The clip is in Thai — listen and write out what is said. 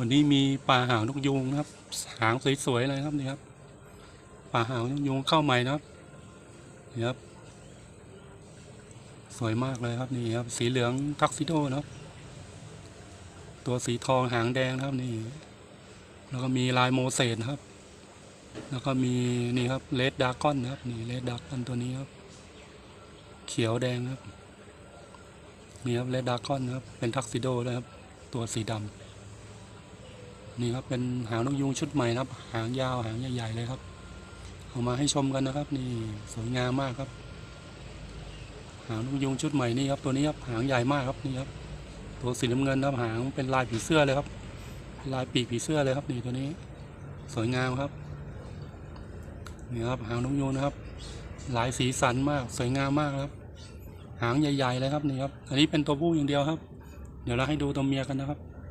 วันนี้มีปลาหางนกยูงนะครับ หางสวยๆเลยครับนี่ครับปลาหางนกยูงเข้าใหม่นะครับนี่ครับ สวยมากเลยครับนี่ครับ สีเหลืองทักซิโดนะครับ ตัวสีทองหางแดงนะครับนี่ แล้วก็มีลายโมเสสครับ แล้วก็มีนี่ครับเลดดากอนนะครับนี่เลดดากอนตัวนี้ครับ เขียวแดงครับนี่ครับเลดดากอนนะครับเป็นทักซิโดนะครับ ตัวสีดำ นี่ครับเป็นหางนกยูงชุดใหม่นะครับ หางยาวหางใหญ่ๆเลยครับเอามาให้ชมกันนะครับ นี่สวยงามมากครับ หางนกยูงชุดใหม่นี่ครับตัวนี้ครับหางใหญ่มากครับนี่ครับ ตัวสีน้ำเงินนะครับหางเป็นลายผีเสื้อเลยครับ ลายปีกผีเสื้อเลยครับนี่ตัวนี้ สวยงามครับนี่ครับหางนกยูงนะครับ หลายสีสันมากสวยงามมากครับ หางใหญ่ ๆ เลยครับนี่ครับ อันนี้เป็นตัวผู้อย่างเดียวครับ เดี๋ยวเราให้ดูตัวเมียกันนะครับ